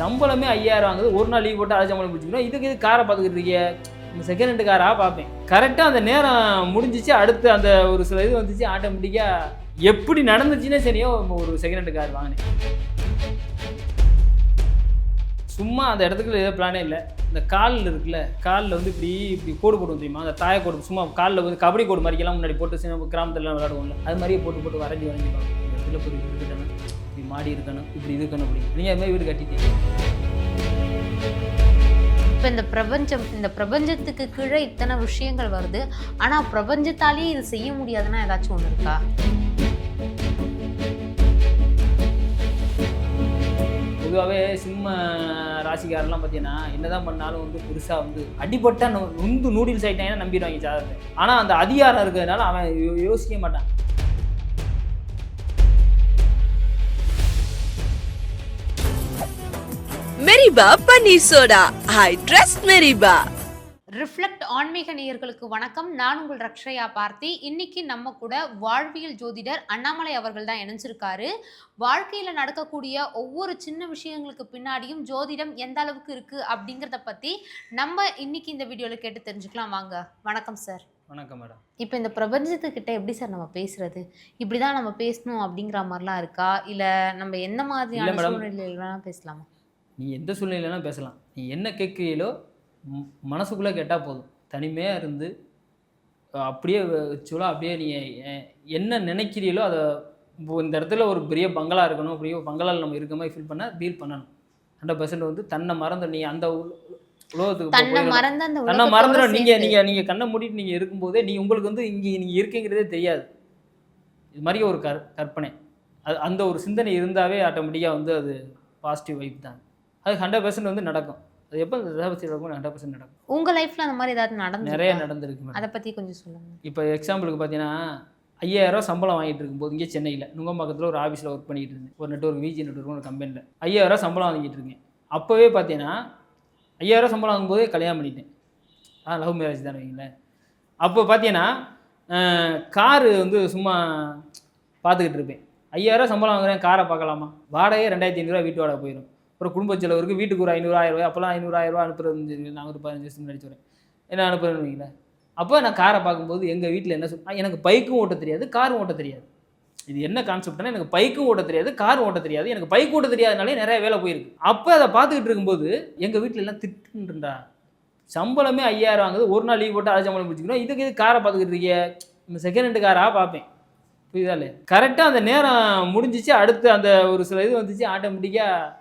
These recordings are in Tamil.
சம்பளமே ஐயாயிரம் வாங்குது. ஒரு நாள் லீவ் போட்டு அது சம்பளம் பிடிச்சிக்கணும். இதுக்கு இது காரை பார்த்துக்கிட்டு இருக்கீங்க? இந்த செகண்ட் ஹேண்டு காராக பார்ப்பேன். கரெக்டாக அந்த நேரம் முடிஞ்சிச்சு. அடுத்து அந்த ஒரு சில இது வந்துச்சு. ஆட்டோமேட்டிக்காக எப்படி நடந்துச்சுன்னே சரியோ ஒரு செகண்ட் ஹேண்டு கார் வாங்கினேன். சும்மா அந்த இடத்துக்கு ஏதோ பிளானே இல்லை. இந்த காலில் இருக்குல்ல காலில் வந்து இப்படி இப்படி கோடு போடுவோம் தெரியுமா? அந்த தாய கோடு சும்மா காலில் வந்து கபடி கோடு மாதிரிக்கெல்லாம் முன்னாடி போட்டு சின்ன கிராமத்துலலாம் விளையாடுவோம்ல. அது மாதிரியே போட்டு போட்டு வரைஞ்சி வரைஞ்சிப்பாங்க இடத்துல போய் இப்படி மாடி இருக்கணும் இப்படி இருக்கணும் அப்படி நீங்கள் அது மாதிரி வீடு கட்டிட்டீங்க. இப்போ இந்த பிரபஞ்சம் இந்த பிரபஞ்சத்துக்கு கீழே இத்தனை விஷயங்கள் வருது. ஆனா பிரபஞ்சத்தாலேயே இது செய்ய முடியாதுன்னா ஏதாச்சும் ஒண்ணு இருக்கா? பொதுவாகவே சிம்ம ராசிக்காரெல்லாம் பார்த்தீங்கன்னா என்னதான் பண்ணாலும் வந்து புதுசாக வந்து அடிபட்டா நொந்து நூடில்ஸ் ஆகிட்டாங்கன்னா நம்பிடுவாங்க ஜாதகத்தை ஆனால் அந்த அதிகாரம் இருக்கிறதுனால அவன் யோசிக்க மாட்டான். மெரிபா பன்னீர் சோடா ஐ ட்ரஸ்ட் மெரிபா ரிஃப்ளெக்ட் ஆன்மீக நேயர்களுக்கு வணக்கம். நான் உங்கள் ரக்ஷயா பார்த்தி. இன்னைக்கு நம்ம கூட வாழ்வியல் ஜோதிடர் அண்ணாமலை அவர்கள் தான் இணைஞ்சிருக்காரு. வாழ்க்கையில நடக்கக்கூடிய ஒவ்வொரு சின்ன விஷயங்களுக்கு பின்னாடியும் ஜோதிடம் எந்த அளவுக்கு இருக்கு அப்படிங்கிறத பத்தி நம்ம இன்னைக்கு இந்த வீடியோல கேட்டு தெரிஞ்சுக்கலாம். வாங்க. வணக்கம் சார். வணக்கம் மேடம். இப்போ இந்த பிரபஞ்சத்துக்கிட்ட எப்படி சார் நம்ம பேசுறது? இப்படிதான் நம்ம பேசணும் அப்படிங்கிற மாதிரிலாம் இருக்கா? இல்ல நம்ம எந்த மாதிரியான. சூழ்நிலையில வேணா பேசலாமா? நீ எந்த சூழ்நிலையிலனா பேசலாம். நீ என்ன கேட்குறீங்களோ மனசுக்குள்ளே கேட்டால் போதும். தனிமையாக இருந்து அப்படியே வச்சுலோ அப்படியே நீங்கள் என்ன நினைக்கிறீங்களோ அதை இந்த இடத்துல ஒரு பெரிய பங்களா இருக்கணும். பெரிய பங்களாவில் நம்ம இருக்க மாதிரி ஃபீல் பண்ண ஃபீல் பண்ணணும். ஹண்ட்ரட் பர்சன்ட் வந்து தன்னை மறந்து நீ அந்த உல- உலகத்துக்கு தன்னை. மறந்து அந்த தன்னை நீங்கள். நீங்கள் நீங்கள் கண்ணை மூடிட்டு நீங்கள் இருக்கும்போதே நீ உங்களுக்கு வந்து இங்கே நீங்கள் இருக்கீங்கிறதே தெரியாது. இது மாதிரி ஒரு கற் கற்பனை. அது அந்த ஒரு சிந்தனை இருந்தாவே ஆட்டோமேட்டிக்காக வந்து அது பாசிட்டிவ் வைப் தான். அது ஹண்ட்ரட் பர்சன்ட் வந்து நடக்கும். அது எப்போ இந்த தசாபத்தி நடக்கும் ஹண்ட்ரட் பர்சன்ட் நடக்கும். உங்க லைஃப்ல அந்த மாதிரி ஏதாவது நடந்து நிறைய நடந்திருக்கு அதை பத்தி கொஞ்சம் சொல்லுங்க. இப்போ எக்ஸாம்பிளுக்கு பார்த்தீங்கன்னா ஐயாயிரம் சம்பளம் வாங்கிட்டு இருக்கும்போது இங்கே சென்னையில் நுங்கம்பாக்கத்தில் ஒரு ஆஃபீஸில் ஒர்க் பண்ணிட்டு இருந்தேன். ஒரு நெட்ஒர்க் விஜி நெட்ஒர்க் ஒரு கம்பெனியில் ஐயாயிரம் சம்பளம் வாங்கிட்டு இருக்கேன். அப்போவே பார்த்தீங்கன்னா ஐயாயிரம் சம்பளம் வாங்கும்போதே கல்யாணம் பண்ணிட்டேன். ஆ லவ் மேரேஜ் தானே வைங்களேன் அப்போ பார்த்தீங்கன்னா காரு வந்து சும்மா பார்த்துக்கிட்டு இருப்பேன். ஐயாயிரம் சம்பளம் வாங்குறேன் காரை பார்க்கலாமா வாடகையே ரெண்டாயிரத்தி ஐநூறுரூவா வீட்டு வாடகை போயிடும் அப்புறம் குடும்ப செலவருக்கு வீட்டுக்கு ஒரு ஐநூறு ஆயிரம் ரூபாய் அப்போலாம் ஐநூறு ஆயிரம் அனுப்புறது நான் ஒரு பதினஞ்சு வருஷம் முன்னாடி சொல்கிறேன் என்ன அனுப்புறேன்னு வைங்களேன் அப்போ நான் காரை பார்க்கும்போது எங்கள் வீட்டில் என்ன சொல் எனக்கு பைக்கும் ஓட்ட தெரியாது காரும் ஓட்ட தெரியாது. இது என்ன கான்செப்ட்னா எனக்கு பைக்கும் ஓட்ட தெரியாது காரும் ஓட்ட தெரியாது. எனக்கு பைக் ஓட்ட தெரியாதனாலே நிறைய வேலை போயிருக்கு. அப்போ அதை பார்த்துக்கிட்டு இருக்கும்போது எங்கள் வீட்டில் எல்லாம் திட்டுன்றா சம்பளமே ஐயாயிரம் வாங்குது ஒரு நாள் லீவ் போட்டு அது சம்பளம் பிடிச்சிக்கணும் இதுக்கு இது காரை பார்த்துக்கிட்டு இருக்கீங்க? இந்த செகண்ட் ஹேண்டு காராக பார்ப்பேன். புரியுதா இல்லையா? கரெக்டாக அந்த நேரம் முடிஞ்சிச்சு அடுத்து அந்த ஒரு சில இது வந்துச்சு ஆட்டோமேட்டிக்காக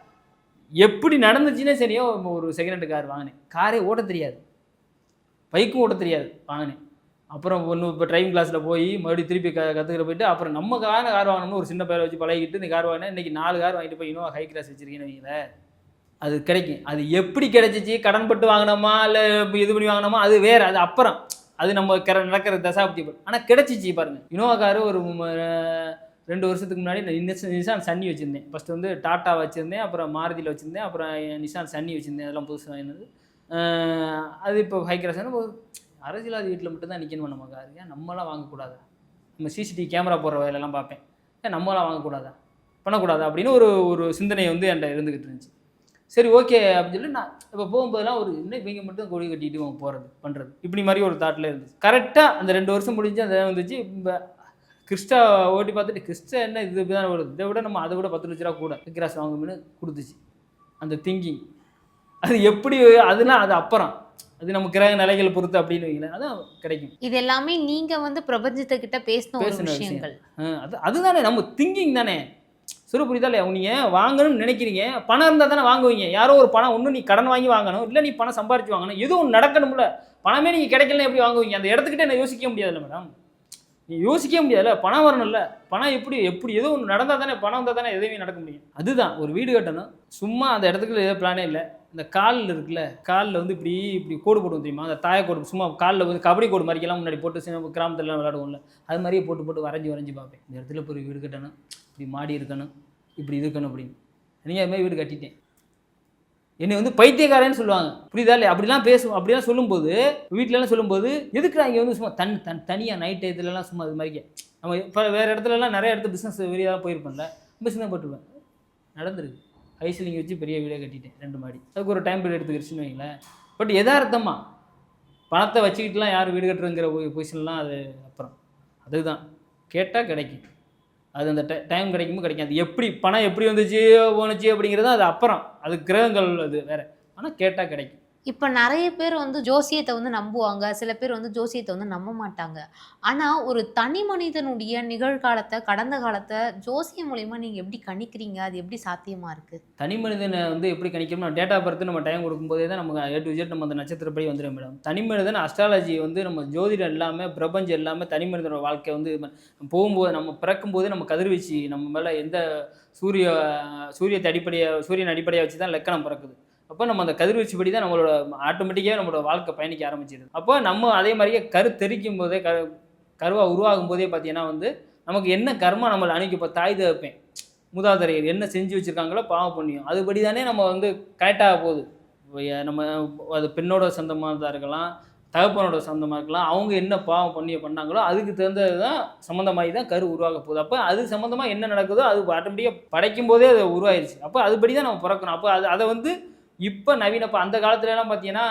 எப்படி நடந்துச்சுன்னே சரியோ ஒரு செகண்ட் ஹேண்டு கார் வாங்கினேன். காரே ஓட்ட தெரியாது. பைக்கும் ஓட்ட தெரியாது வாங்கினேன். அப்புறம் ஒன்று இப்போ டிரைவிங் கிளாஸில் போய் மறுபடியும் திருப்பி க கற்றுக்கிற போயிட்டு அப்புறம் நம்ம கார கார் வாங்கணும்னு ஒரு சின்ன பேரை வச்சு பழகிட்டு இந்த கார் வாங்கினேன். இன்றைக்கி நாலு கார் வாங்கிட்டு போய் இன்னும் ஹை கிளாஸ் வச்சுருக்கீங்கன்னு வைங்களேன் அது கிடைக்கும். அது எப்படி கிடைச்சிச்சு? கடன் பட்டு வாங்கினோமா? இல்லை இது பண்ணி வாங்கினோமா? அது வேறு அது அப்புறம். அது நம்ம கிர நடக்கிற தசாப்தி ஆனால் கிடைச்சிச்சு பாருங்கள் இனோவா காரு ஒரு ரெண்டு வருஷத்துக்கு முன்னாடி நான் நிஸ்- நிசான் சன்னி வச்சுருந்தேன். ஃபஸ்ட்டு வந்து டாட்டா வச்சுருந்தேன் அப்புறம் மாருதியில் வச்சுருந்தேன் அப்புறம் நிசான் சன்னி வச்சுருந்தேன். அதெல்லாம் புதுசு வாங்கினது அது இப்போ ஹை கிளாஸ் அரசியலாதி வீட்டில் மட்டும்தான் நிற்கணும் நம்ம அது ஏன் நம்மளாம் வாங்கக்கூடாதா? நம்ம சிசிடிவி கேமரா போடுற வேலையெல்லாம் பார்ப்பேன். ஏன் நம்மளாம் வாங்கக்கூடாதா? பண்ணக்கூடாதா? அப்படின்னு ஒரு ஒரு சிந்தனை வந்து என்கிட்ட இருந்துக்கிட்டு இருந்துச்சு. சரி ஓகே அப்படின்னு சொல்லி நான் இப்போ போகும்போதெல்லாம் ஒரு இன்னும் இவங்க மட்டும் கொடி கட்டிட்டு அவங்க போகிறது பண்ணுறது இப்படி மாதிரி ஒரு தாட்டில் இருந்துச்சு. கரெக்டாக அந்த ரெண்டு வருஷம் முடிஞ்சு அந்த வந்துச்சு. இப்போ கிறிஸ்டா ஓட்டி பார்த்துட்டு கிறிஸ்டா என்ன இது தான் வருது இதை விட நம்ம அதை விட பத்து லட்ச ரூபா கூட கிராஸ் வாங்கும்னு கொடுத்துச்சு. அந்த திங்கிங் அது எப்படி அதெல்லாம் அது அப்புறம். அது நம்ம கிரக நிலைகளை பொறுத்து அப்படின்னு வைங்களேன். அதான் கிடைக்கும். இது எல்லாமே நீங்க வந்து பிரபஞ்சத்துக்கிட்ட பேசின விஷயம். விஷயங்கள். அது அதுதானே நம்ம திங்கிங் தானே. சுரு புரியுதா இல்லையா? நீங்கள் வாங்கணும்னு நினைக்கிறீங்க? பணம் இருந்தால் தானே வாங்குவீங்க. யாரோ ஒரு பணம் ஒன்று நீ கடன் வாங்கி வாங்கணும். இல்லை நீ பணம் சம்பாரிச்சு வாங்கணும். எதுவும் ஒன்று நடக்கணும்ல. பணமே நீங்கள் கிடைக்கலன்னா எப்படி வாங்குவீங்க? அந்த இடத்துக்கிட்டே என்ன யோசிக்க முடியாதுல்ல மேடம் நீ யோசிக்க முடியாதுல்ல? பணம் வரணும்ல? பணம் எப்படி எப்படி ஏதோ ஒன்று நடந்தால் தானே பணம் வந்தால் தானே எதுவுமே நடக்க முடியும். அதுதான் ஒரு வீடு கட்டணும். சும்மா அந்த இடத்துக்குள்ள ஏதோ பிளானே இல்லை. இந்த காலில் இருக்குல்ல காலில் வந்து இப்படி இப்படி கோடு போடுவோம் தெரியுமா? அந்த தாய கோடு சும்மா காலில் வந்து கபடி கோடு மாதிரிக்கெல்லாம் முன்னாடி போட்டு சின்ன கிராமத்துலலாம் விளையாடுவோம்ல. அது மாதிரியே போட்டு போட்டு வரைஞ்சி வரைஞ்சி பார்ப்பேன். இந்த இடத்துல போய் வீடு கட்டணும் இப்படி மாடி இருக்கணும் இப்படி இருக்கணும் அப்படின்னு. நீங்கள் அது மாதிரி வீடு கட்டிட்டேன். என்னை வந்து பைத்தியக்காரன்னு சொல்லுவாங்க. புரியுதா இல்லை அப்படிலாம் பேசுவோம் அப்படிலாம் சொல்லும்போது வீட்டிலலாம் சொல்லும்போது எதுக்கு இங்கே வந்து சும்மா தன் தன் தனியாக நைட் டயத்துலலாம் சும்மா இது மாதிரி நம்ம இப்போ வேறு இடத்துலலாம் நிறைய இடத்துல பிஸ்னஸ் வெளியாக போயிருப்பேன்ல பிஸ்னஸ் போட்டுருவேன் நடந்திருக்கு. ஐசிலிங் வச்சு பெரிய வீடே கட்டிட்டேன் ரெண்டு மாடி. அதுக்கு ஒரு டைம் பீரியட் எடுத்துக்கிடுச்சுன்னு வைங்களேன். பட் எதார்த்தமா பணத்தை வச்சுக்கிட்டுலாம் யார் வீடு கட்டுறங்கிற பொசிஷன்லாம் அது அப்புறம். அதுதான் கேட்டால் கிடைக்கும். அது அந்த டைம் கிடைக்குமோ கிடைக்கும் அது எப்படி பணம் எப்படி வந்துச்சு போணுச்சு அப்படிங்கிறது அது அப்புறம். அது கிரகங்கள் அது வேறு. ஆனால் கேட்டால் கிடைக்கும். இப்போ நிறைய பேர் வந்து ஜோசியத்தை வந்து நம்புவாங்க. சில பேர் வந்து ஜோசியத்தை வந்து நம்ப மாட்டாங்க. ஆனால் ஒரு தனி மனிதனுடைய நிகழ்காலத்தை கடந்த காலத்தை ஜோசியம் மூலயமா நீங்கள் எப்படி கணிக்கிறீங்க? அது எப்படி சாத்தியமாக இருக்குது தனி மனிதனை வந்து எப்படி கணிக்கணும்னா டேட்டா பர்த்து நம்ம டைம் கொடுக்கும்போதே தான் நமக்கு ஏ டு ஜெட் நம்ம அந்த நட்சத்திரப்படி வந்துடும் மேடம் தனி மனிதன் அஸ்ட்ராலஜி வந்து நம்ம ஜோதிடம் எல்லாமே பிரபஞ்சம் எல்லாமே தனி மனிதனோட வாழ்க்கை வந்து போகும்போது நம்ம பிறக்கும்போது நம்ம கதிர்வீச்சு நம்ம மேலே எந்த சூரிய சூரியத்தை அடிப்படையாக சூரியன் அடிப்படையாக வச்சு தான் லக்கணம் பிறக்குது. அப்போ நம்ம அந்த கதிர்வீச்சு படி தான் நம்மளோட ஆட்டோமேட்டிக்காக நம்மளோட வாழ்க்கை பயணிக்க ஆரம்பிச்சிது. அப்போ நம்ம அதே மாதிரியே கரு தெரிக்கும் போதே கரு கருவாக உருவாகும் போதே பார்த்தீங்கன்னா வந்து நமக்கு என்ன கர்மா நம்மளை அணுகி இப்போ தாய் தகப்பேன் மூதாதையர் என்ன செஞ்சு வச்சுருக்காங்களோ பாவம் புண்ணியம். அதுபடி தானே நம்ம வந்து கரெக்டாக போகுது. நம்ம அது பெண்ணோட சொந்தமாக தான் இருக்கலாம் தகப்பனோட சம்மந்தமாக இருக்கலாம் அவங்க என்ன பாவம் புண்ணியம் பண்ணாங்களோ அதுக்கு தகுந்தது தான் சம்மந்தமாகி தான் கரு உருவாக போகுது. அப்போ அது சம்மந்தமாக என்ன நடக்குதோ அது ஆட்டோமேட்டிக்காக படைக்கும் போதே அது உருவாயிருச்சு. அப்போ அதுபடி தான் நம்ம பிறக்கணும். அப்போ அது அதை வந்து இப்போ நவீன இப்போ அந்த காலத்துலலாம் பார்த்தீங்கன்னா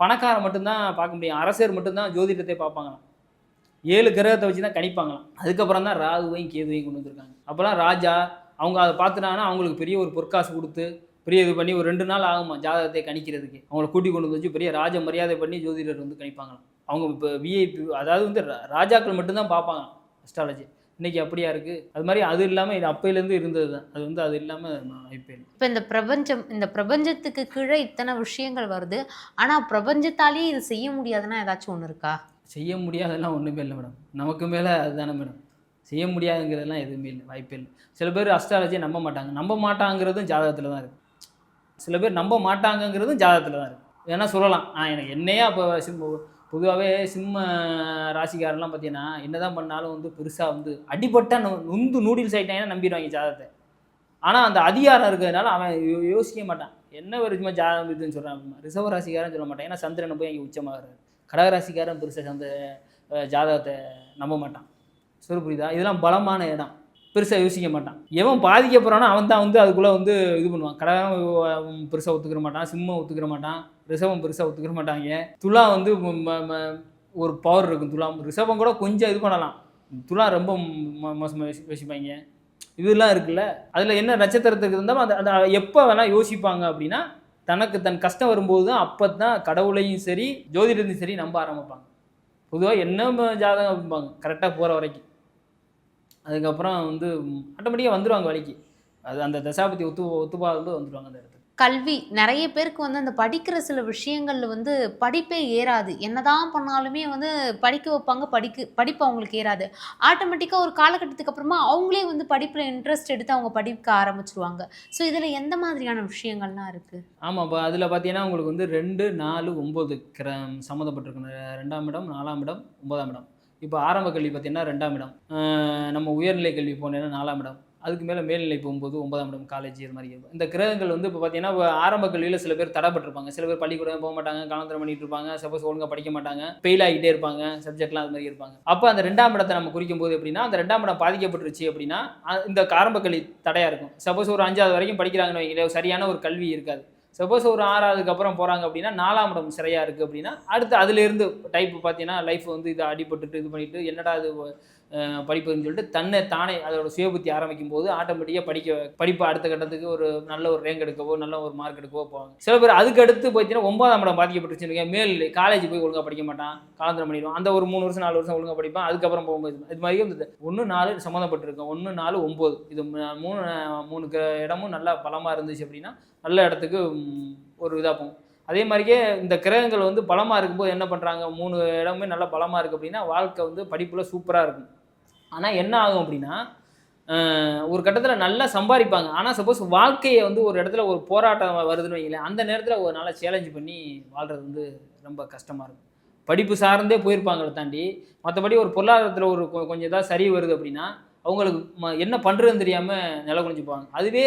பணக்காரன் மட்டும்தான் பார்க்க முடியும். அரசர் மட்டும்தான் ஜோதிடத்தை பார்ப்பாங்களாம். ஏழு கிரகத்தை வச்சு தான் கணிப்பாங்களாம். அதுக்கப்புறம் தான் ராகுவையும் கேதுவையும் கொண்டு வந்திருக்காங்க. அப்போலாம் ராஜா அவங்க அதை பார்த்துட்டாங்கன்னா அவங்களுக்கு பெரிய ஒரு பொற்காசு கொடுத்து பெரிய இது பண்ணி ஒரு ரெண்டு நாள் ஆகுமா ஜாதகத்தை கணிக்கிறதுக்கு. அவங்கள கூட்டி கொண்டு வந்து வச்சு பெரிய ராஜ மரியாதை பண்ணி ஜோதிடர் வந்து கணிப்பாங்களாம். அவங்க இப்போ விஐபி அதாவது வந்து ரா- ராஜாக்கள் மட்டும்தான் பார்ப்பாங்க அஸ்ட்ராலஜி இன்னைக்கு அப்படியா இருக்குது அது மாதிரி அது இல்லாமல் இது அப்பையிலேருந்து இருந்தது தான் அது வந்து அது இல்லாமல் வாய்ப்பே இல்லை இப்போ இந்த பிரபஞ்சம் இந்த பிரபஞ்சத்துக்கு கீழே இத்தனை விஷயங்கள் வருது. ஆனால் பிரபஞ்சத்தாலேயே இது செய்ய முடியாதுன்னா ஏதாச்சும் ஒன்று இருக்கா? செய்ய முடியாதெல்லாம் ஒன்றுமே இல்லை மேடம். நமக்கு மேலே அதுதானே மேடம். செய்ய முடியாதுங்கிறதெல்லாம் எதுவுமே இல்லை. வாய்ப்பே இல்லை. சில பேர் அஸ்ட்ராலஜியை நம்ப மாட்டாங்க. நம்ப மாட்டாங்கிறதும் ஜாதகத்தில் தான் இருக்குது சில பேர் நம்ப மாட்டாங்கங்கிறதும் ஜாதகத்தில் தான் இருக்குது ஏன்னா சொல்லலாம். நான் எனக்கு என்னையா சிம்ம பொதுவாகவே சிம்ம ராசிக்காரெல்லாம் பார்த்தீங்கன்னா என்னதான் பண்ணாலும் வந்து பெருசாக வந்து அடிபட்டா நொ- நொந்து நூடில்ஸ் ஆகிட்டாங்கன்னா நம்பிடுவாங்க ஜாதகத்தை. ஆனால் அந்த அதிகாரம் இருக்கிறதுனால அவன் யோ- யோசிக்க மாட்டான். என்ன ஒரு சும்மா ஜாதகம் இதுன்னு சொல்கிறான் ரிசர்வ ராசிக்காரன் சொல்ல மாட்டான். ஏன்னா சந்திரனை போய் அங்கே உச்சமாகிறாரு. கடகராசிக்காரன் பெருசாக சந்த ஜாதகத்தை நம்ப மாட்டான். சொல்லு புரியுதா? இதெல்லாம் பலமான இடம். பெருசாக யோசிக்க மாட்டான். எவன் பாதிக்கப்படுறானோ அவன் தான் வந்து அதுக்குள்ளே வந்து இது பண்ணுவான். கடகம் பெருசாக ஒத்துக்கிற மாட்டான் சிம்மம் ஒத்துக்கிற மாட்டான் ரிஷபம் பெருசாக ஒத்துக்கிற மாட்டாங்க. துலா வந்து ம- ம- ஒரு பவர் இருக்கும் துலாம் ரிஷபம் கூட கொஞ்சம் இது பண்ணலாம். துலா ரொம்ப மோ- யோசி யோசிப்பாங்க. இதெல்லாம் இருக்குல்ல? அதில் என்ன நட்சத்திரத்துக்கு இருந்தாலும் அந்த எப்போ வேணால் யோசிப்பாங்க அப்படின்னா தனக்கு தன் கஷ்டம் வரும்போது தான் அப்போ தான் கடவுளையும் சரி ஜோதிடத்தையும் சரி நம்ப ஆரம்பிப்பாங்க. பொதுவாக என்ன ம- ஜாதகம் அப்படிம்பாங்க. கரெக்டாக போகிற வரைக்கும். அதுக்கப்புறம் வந்து ஆட்டோமேட்டிக்காக வந்துடுவாங்க வழிக்கு அது அந்த தசாபதி ஒத்து ஒத்துப்பாகும்போது வந்துடுவாங்க அந்த இடத்துக்கு. கல்வி நிறைய பேருக்கு வந்து அந்த படிக்கிற சில விஷயங்கள்ல வந்து படிப்பே ஏறாது. என்னதான் பண்ணாலுமே வந்து படிக்க வைப்பாங்க படிக்க படிப்பு அவங்களுக்கு ஏறாது. ஆட்டோமேட்டிக்காக ஒரு காலகட்டத்துக்கு அப்புறமா அவங்களே வந்து படிப்பில் இன்ட்ரெஸ்ட் எடுத்து அவங்க படிக்க ஆரம்பிச்சிருவாங்க. ஸோ இதில் எந்த மாதிரியான விஷயங்கள்லாம் இருக்குது ஆமாம் இப்போ அதில் பார்த்தீங்கன்னா உங்களுக்கு வந்து ரெண்டு நாலு ஒம்பது கிர சம்மந்தப்பட்டிருக்கணும் ரெண்டாம் இடம் நாலாம் இடம் ஒன்பதாம் இடம். இப்போ ஆரம்ப கல்வி பார்த்தீங்கன்னா ரெண்டாம் இடம். நம்ம உயர்நிலை கல்வி போனேன்னா நாலாம் இடம். அதுக்கு மேலே மேல்நிலை போகும்போது ஒன்பதாம் இடம் காலேஜ் இது மாதிரி. இருக்கும் இந்த கிரகங்கள் வந்து இப்போ பார்த்தீங்கன்னா ஆரம்ப கல்வியில் சில பேர் தடைப்பட்டிருப்பாங்க. சில பேர் பள்ளிக்கூடம் போக மாட்டாங்க காலந்தரம் பண்ணிட்டு இருப்பாங்க சப்போஸ் ஒழுங்காக படிக்க மாட்டாங்க ஃபெயில் ஆகிட்டே இருப்பாங்க சப்ஜெக்ட்லாம் அது மாதிரி இருப்பாங்க. அப்போ அந்த ரெண்டாம் இடத்தை நம்ம குறிக்கும் போது எப்படின்னா அந்த ரெண்டாம் இடம் பாதிக்கப்பட்டுருச்சு அப்படின்னா இந்த ஆரம்ப கல்வி தடையாக இருக்கும். சப்போஸ் ஒரு அஞ்சாவது வரைக்கும் படிக்கிறாங்கன்னு வைங்களேன் சரியான ஒரு கல்வி இருக்காது. சப்போஸ் ஒரு ஆறாவதுக்கு அப்புறம் போகிறாங்க அப்படின்னா நாலாம் இடம் சிறையாக இருக்குது அப்படின்னா அடுத்து அதுலேருந்து டைப் பார்த்தீங்கன்னா லைஃப் வந்து இது அடிபட்டுட்டு இது பண்ணிட்டு என்னடா இது படிப்பதுன்னு படிப்புன்னு சொல்லிட்டு தன்னை தானே அதோட சுயபுத்தி ஆரம்பிக்கும் போது ஆட்டோமேட்டிக்காக படிக்க படிப்பு அடுத்த கட்டத்துக்கு ஒரு நல்ல ஒரு ரேங்க் எடுக்கவோ நல்ல ஒரு மார்க் எடுக்கவோ போவாங்க. சில பேர் அதுக்கு அடுத்து பார்த்தீங்கன்னா ஒன்பதாம் இடம் பாதிக்கப்பட்டுச்சுன்னு மேல் காலேஜ் போய் ஒழுங்காக படிக்க மாட்டான் காலந்தரம் பண்ணிடுவான். அந்த ஒரு மூணு வருஷம் நாலு வருஷம் ஒழுங்காக படிப்பான் அதுக்கப்புறம் போகும்போது இது மாதிரி வந்து ஒன்று நாலு சம்மந்தப்பட்டிருக்கும். ஒன்று நாலு ஒம்பது இது மூணு மூணு இடமும் நல்லா பலமாக இருந்துச்சு அப்படின்னா நல்ல இடத்துக்கு ஒரு இதாக போகும். அதே மாதிரியே இந்த கிரகங்கள் வந்து பலமாக இருக்கும்போது என்ன பண்ணுறாங்க மூணு இடமுமே நல்லா பலமாக இருக்குது அப்படின்னா வாழ்க்கை வந்து படிப்பில் சூப்பராக இருக்கும். ஆனால் என்ன ஆகும் அப்படின்னா ஒரு கட்டத்தில் நல்லா சம்பாதிப்பாங்க. ஆனால் சப்போஸ் வாழ்க்கையை வந்து ஒரு இடத்துல ஒரு போராட்டம் வருதுன்னு வைங்களேன் அந்த நேரத்தில் ஒரு நாளாக சேலஞ்ச் பண்ணி வாழ்கிறது வந்து ரொம்ப கஷ்டமாக இருக்கும். படிப்பு சார்ந்தே போயிருப்பாங்களே தாண்டி மற்றபடி ஒரு பொருளாதாரத்தில் ஒரு கொ- கொஞ்சம் இதாக சரி வருது அப்படின்னா அவங்களுக்கு ம- என்ன பண்ணுறதுன்னு தெரியாமல் நில குறைஞ்சிப்பாங்க அதுவே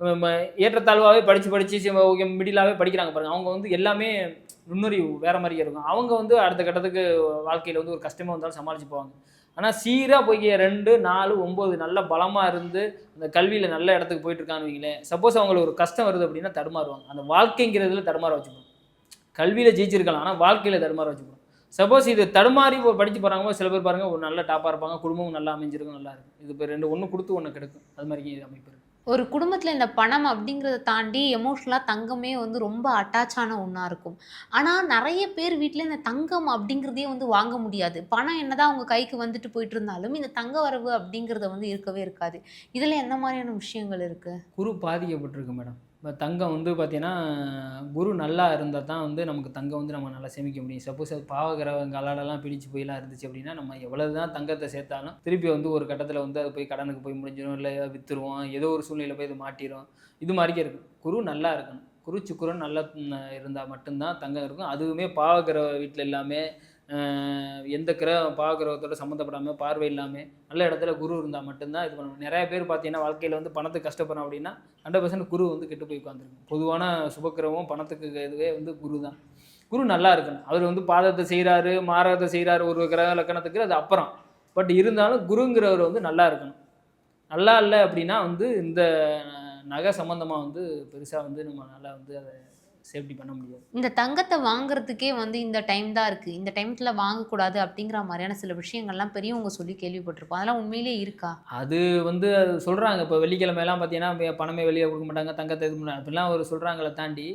ம, ஏற்றத்தாழ்வாகவே படித்து படித்து மிடிலாகவே படிக்கிறாங்க பாருங்கள் அவங்க வந்து எல்லாமே நுண்ணறிவு வேறு மாதிரியே இருக்கும். அவங்க வந்து அடுத்த கட்டத்துக்கு வாழ்க்கையில் வந்து ஒரு கஷ்டமாக வந்தாலும் சமாளித்து போவாங்க ஆனால் சீராக போய் ரெண்டு நாலு ஒம்பது நல்ல பலமாக இருந்து அந்த கல்வியில் நல்ல இடத்துக்கு போயிட்டு இருக்கான்னு வைங்களேன். சப்போஸ் அவங்களுக்கு ஒரு கஷ்டம் வருது அப்படின்னா தடுமாறுவாங்க. அந்த வாழ்க்கைங்கிறதுல தடுமாற வச்சுக்கணும். கல்வியில் ஜெயிச்சிருக்கலாம் ஆனால் வாழ்க்கையில் தடுமாற வச்சுக்கணும். சப்போஸ் இது தடுமாறி ஒரு படித்து போகிறாங்க சில பேர் பாருங்க ஒரு நல்ல டாப்பாக இருப்பாங்க குடும்பமும் நல்லா அமைஞ்சிருக்கும் நல்லா இருக்கும். இது இப்போ ரெண்டு ஒன்று கொடுத்து ஒன்று கிடைக்கும். அது மாதிரி அமைப்பு இருக்குது ஒரு குடும்பத்தில் இந்த பணம் அப்படிங்கிறத தாண்டி எமோஷ்னலாக தங்கமே வந்து ரொம்ப அட்டாச்சான ஒன்றா இருக்கும். ஆனால் நிறைய பேர் வீட்டில் இந்த தங்கம் அப்படிங்கிறதே வந்து வாங்க முடியாது. பணம் என்னதான் அவங்க கைக்கு வந்துட்டு போயிட்டு இருந்தாலும் இந்த தங்க வரவு அப்படிங்கிறத வந்து இருக்கவே இருக்காது. இதில் என்ன மாதிரியான விஷயங்கள் இருக்குது குரு பாதிக்கப்பட்டிருக்கு மேடம். இப்போ தங்கம் வந்து பார்த்தீங்கன்னா குரு நல்லா இருந்தால் தான் வந்து நமக்கு தங்கம் வந்து நம்ம நல்லா சேமிக்க முடியும். சப்போஸ் அது பாவகிரகம் பிடிச்சு போயெல்லாம் இருந்துச்சு அப்படின்னா நம்ம எவ்வளவு தான் தங்கத்தை சேர்த்தாலும் திருப்பி வந்து ஒரு கட்டத்தில் வந்து அது போய் கடனுக்கு போய் முடிஞ்சிடும் இல்லை விற்றுருவோம் ஏதோ ஒரு சூழ்நிலை போய் இது மாட்டிடும் இது மாதிரிக்கே இருக்கும். குரு நல்லா இருக்கணும். குரு சுக்குரன் நல்லா இருந்தால் மட்டும்தான் தங்கம் இருக்கும். அதுவுமே பாவகிரக வீட்டில் எல்லாமே எந்த கிரகம் பாவகிரகத்தோட சம்மந்தப்படாமல் பார்வை இல்லாமல் நல்ல இடத்துல குரு இருந்தால் மட்டும்தான் இது பண்ணணும் நிறைய பேர் பார்த்தீங்கன்னா வாழ்க்கையில் வந்து பணத்துக்கு கஷ்டப்படுறோம் அப்படின்னா ஹண்ட்ரட் பர்சன்ட் குரு வந்து கெட்டு போய் உட்காந்துருக்கும் பொதுவான சுபக்கிரமும் பணத்துக்கு இதுவே வந்து குரு தான் குரு நல்லா இருக்கணும். அவர் வந்து பாதத்தை செய்கிறாரு மாரகத்தை செய்கிறாரு ஒரு கிரக லக்கணத்துக்கு அது அப்புறம். பட் இருந்தாலும் குருங்கிறவர் வந்து நல்லா இருக்கணும். நல்லா இல்லை அப்படின்னா வந்து இந்த நகை சம்மந்தமாக வந்து பெருசாக வந்து நம்ம நல்லா வந்து அதை சேஃப்டி பண்ண முடியாது. இந்த தங்கத்தை வாங்குறதுக்கே வந்து இந்த டைம் தான் இருக்குது இந்த டைமத்தில் வாங்கக்கூடாது அப்படிங்கிற மாதிரியான சில விஷயங்கள்லாம் பெரியவங்க சொல்லி கேள்விப்பட்டிருப்போம். அதெல்லாம் உண்மையிலே இருக்கா? அது வந்து அது சொல்கிறாங்க இப்போ வெள்ளிக்கிழமையெல்லாம் பார்த்தீங்கன்னா பணமே வெளியே கொடுக்க மாட்டாங்க. தங்கத்தை இது பண்ண அப்படிலாம் ஒரு சொல்கிறாங்களே தாண்டி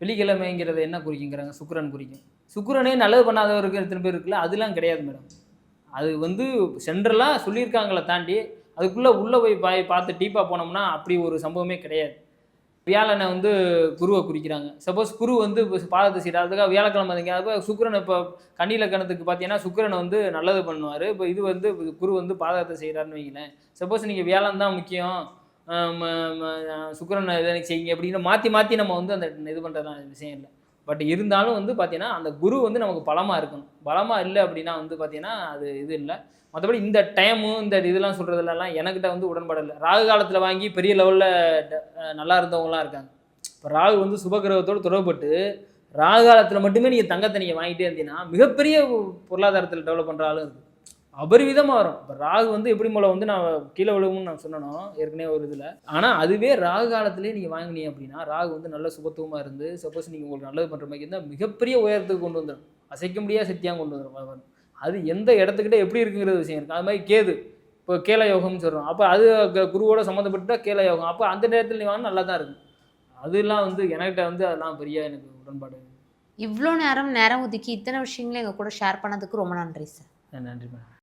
வெள்ளிக்கிழமைங்கிறது என்ன குறிக்குங்கிறாங்க? சுக்கிரன் குறிக்கும். சுக்கிரனே நல்லது பண்ணாதவருக்கு எத்தனை பேர் இருக்குல்ல? அதெல்லாம் கிடையாது மேடம். அது வந்து சென்ட்ரலாக சொல்லியிருக்காங்களே தாண்டி அதுக்குள்ளே உள்ளே போய் பாய் பார்த்து டீப்பாக போனோம்னா அப்படி ஒரு சம்பவமே கிடையாது. வியாழனை வந்து குருவை குறிக்கிறாங்க. சப்போஸ் குரு வந்து இப்போ பாதத்தை செய்கிறார் அதுக்காக வியாழக்கிழமை அதுக்காக சுக்கிரன் இப்போ கண்ணில கணத்துக்கு பார்த்தீங்கன்னா சுக்கிரன் வந்து நல்லது பண்ணுவார். இப்போ இது வந்து குரு வந்து பாதகத்தை செய்கிறாருன்னு வைங்களேன். சப்போஸ் நீங்கள் வியாழன் தான் முக்கியம். ஆஹ் இதை செய்யுங்க அப்படின்னு மாற்றி மாற்றி நம்ம வந்து அந்த இது பண்ணுறதுலாம் விஷயம் இல்லை. பட் இருந்தாலும் வந்து பார்த்தீங்கன்னா அந்த குரு வந்து நமக்கு பலமாக இருக்கணும். பலமாக இல்லை அப்படின்னா வந்து பார்த்தீங்கன்னா அது இது இல்லை. மற்றபடி இந்த டைமு இந்த இதெல்லாம் சொல்கிறதுலலாம் எனக்கிட்ட வந்து உடன்பாடு இல்லை ராகு காலத்தில் வாங்கி பெரிய லெவலில் நல்லா இருந்தவங்களாம் இருக்காங்க. இப்போ ராகு வந்து சுபகிரகத்தோடு தொடர்பட்டு ராகு காலத்தில் மட்டுமே நீங்கள் தங்கத்தை நீங்கள் வாங்கிட்டே இருந்தீங்கன்னா மிகப்பெரிய பொருளாதாரத்தில் டெவலப் பண்ணுற ஆளும் இருக்குது அபரிவிதமாக வரும். இப்போ ராகு வந்து எப்படி மூலம் வந்து நான் கீழே விழுவும்னு நான் சொன்னனோ ஏற்கனவே ஒரு இதில். ஆனால் அதுவே ராகு காலத்திலே நீங்கள் வாங்கினீங்க அப்படின்னா ராகு வந்து நல்ல சுபத்துவமாக இருந்து சப்போஸ் நீங்கள் உங்களுக்கு நல்லது பண்ணுற மாதிரி இருந்தால் மிகப்பெரிய உயரத்துக்கு கொண்டு வந்துடும் அசைக்க முடியாத சக்தியாக கொண்டு வந்துடும் அது எந்த இடத்துக்கிட்ட எப்படி இருக்குங்கிற விஷயம் இருக்குது அது மாதிரி கேது. இப்போ கேல யோகம்னு சொல்கிறோம் அப்போ அது குருவோட சம்மந்தப்பட்ட கேல யோகம். அப்போ அந்த நேரத்தில் நீ வாங்க நல்லா தான் இருக்கும். அதெல்லாம் வந்து என்கிட்ட வந்து அதெல்லாம் பெரிய எனக்கு உடன்பாடு. இவ்வளோ நேரம் நேரம் ஒதுக்கி இத்தனை விஷயங்களை எங்கள் கூட ஷேர் பண்ணதுக்கு ரொம்ப நன்றி சார் நன்றி மேடம்